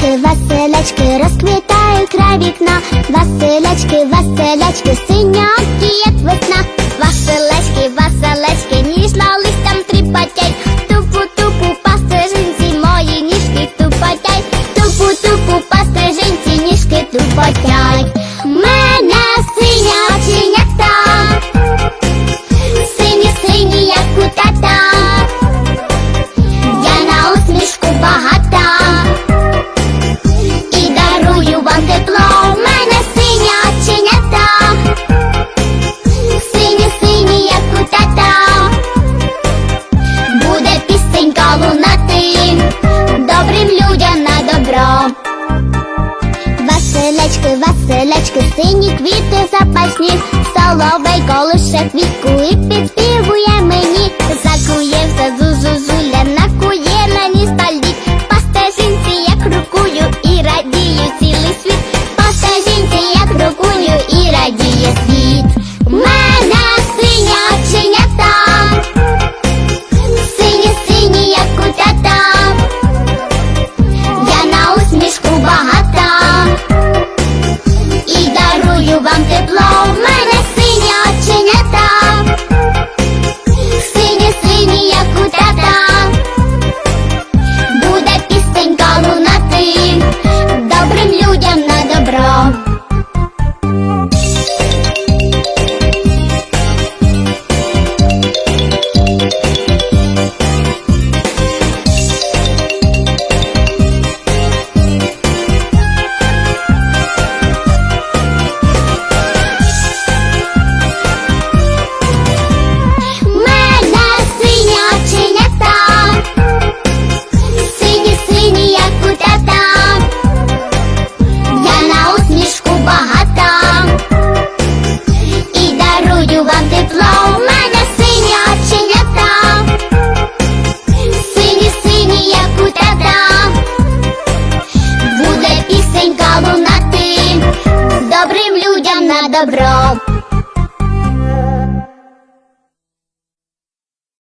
Василячки, Василячки, розквітає край вікна, Василечки, Василячки, синя як весна, Василячки, Василячки. Квіточки сині квіти запасні, соловей колише квітку і підпів. Vam blow plou на добро.